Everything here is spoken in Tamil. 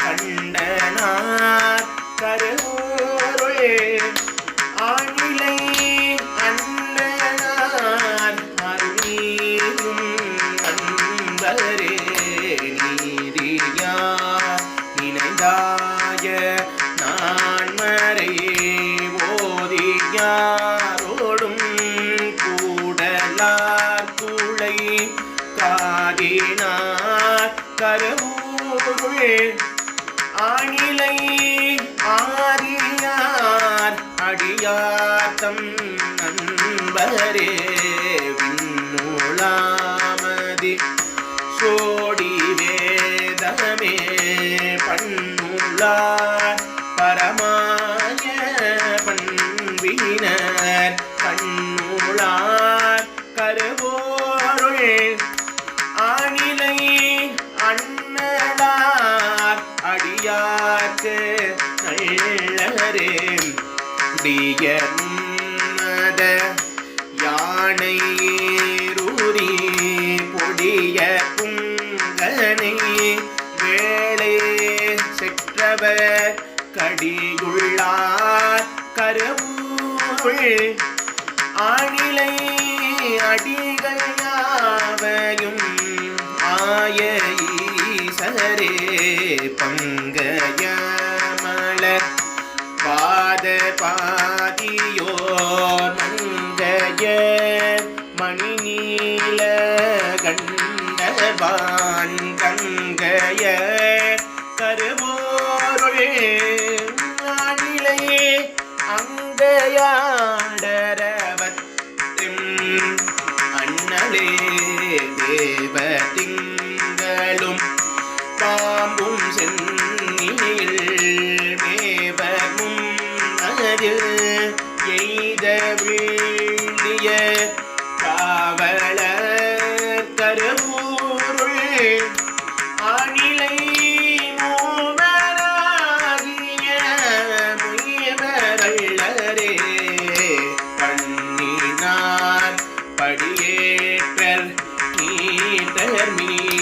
கண்டனார் கருள் ஆணிலை அண்டனார் அருவீரும் நண்பரே நீதியா நினைந்தாய நான் மறை ஓதியாரோடும் கூடலார் கூளை காதினார் கருவூர் ஆணிலை ஆரியார் அடியாத்தம் நண்பரே. குடிய யானை ரூரி பொடிய புங்கனை வேளே செற்றவர் கடியுள்ளார் கருவூருள் ஆணிலை அடிகள் யாவையும் ஆய ஈசரே பங்கைய மணி நீல கண்டபான் கங்கைய கருவோருள் நானிலையே அங்கையாடரவத்தும் அண்ணலே தேவ me.